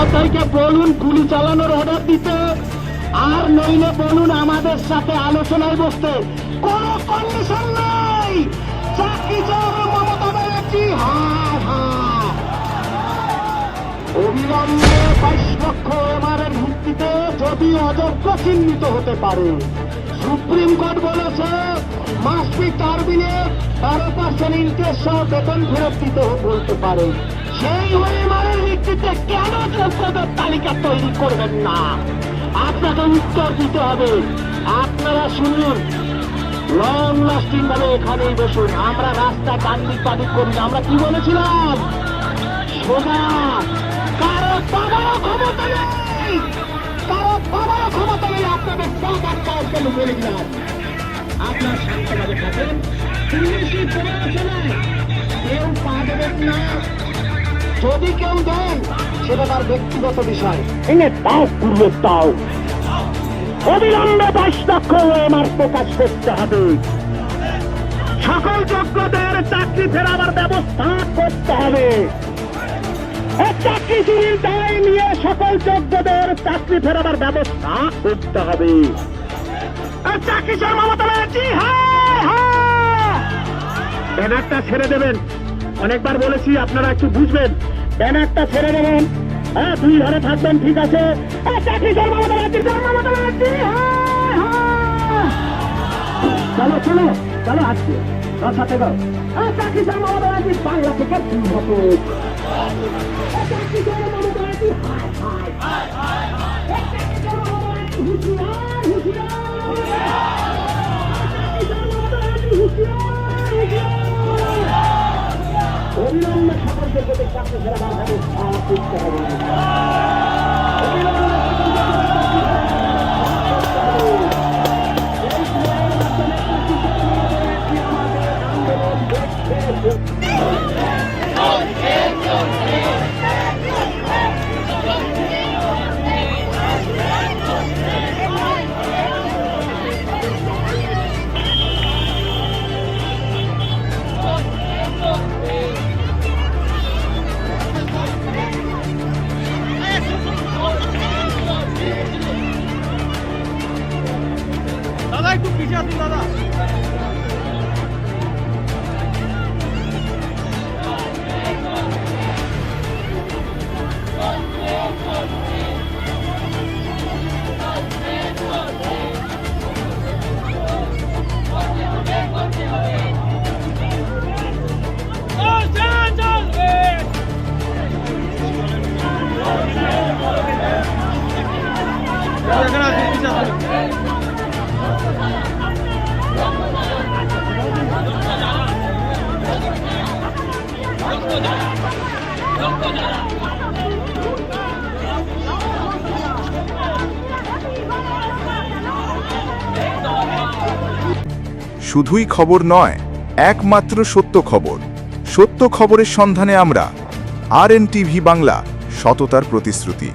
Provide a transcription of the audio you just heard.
মহাশয়কে বলুন গুলি চালানোর অর্ডার দিতে, আর নইলে বলুন আমাদের সাথে আলোচনায় বসতে। কোনো কন্ডিশন নেই। চাকরি চাওয়ার মমতা ব্যানার্জি। অবিলম্বে ভিত্তিতে যদি অযোগ্য চিহ্নিত হতে পারে, সুপ্রিম কোর্ট বলেছে মাসবি টার্মিনেট বারো পার্সেন্ট ইন্টারেস্ট সহ বেতন ফেরত দিতে বলতে পারে। সেই এমআরের ভিত্তিতে কেন যোগ্যতার তালিকা তৈরি করবেন না? আপনাকে উত্তর দিতে হবে। আপনারা শুনুন। লং লাস্টিং ভাবে এখানেই বসুন। আমরা রাস্তা ডান দিক বাদিক করি আমরা কি বলেছিলাম? সোজা কারও বাবারও ক্ষমতা নেই। কারও বাবারও ক্ষমতা নেই। আপনাদের কাজ কেন বলে দিলাম? আপনার শান্তভাবে থাকেন পুলিশি প্রবঞ্চনায় কেউ পা দেবেন না। যদি কেউ দেন সেটা তার ব্যক্তিগত বিষয়। এনে তাও পুরো তাও অবিলম্বে বাইশ লক্ষ আমার প্রকাশ করতে হবে। সকল যোগ্যদের চাকরি ফেরাবার ব্যবস্থা করতে হবে। চাকরি চুরির দায় নিয়ে সকল যোগ্যদের চাকরি ফেরাবার ব্যবস্থা করতে হবে। চাকরি হ্যাঁ হ্যাঁ! ব্যানারটা ছেড়ে দেবেন। অনেকবার বলেছি, আপনারা একটু বুঝবেন। ব্যানারটা ছেড়ে দেবেন। হ্যাঁ দুই ঘরে থাকবেন, ঠিক আছে? হ্যাঁ হ্যাঁ। চলো চলো চলো ব্যানার্জি বাংলা থেকে অবিলম্বে সকলকে প্রতি চাকরি একটু শুধুই খবর নয় একমাত্র সত্য খবর। সত্য খবরের সন্ধানে আমরা আর বাংলা সততার প্রতিশ্রুতি।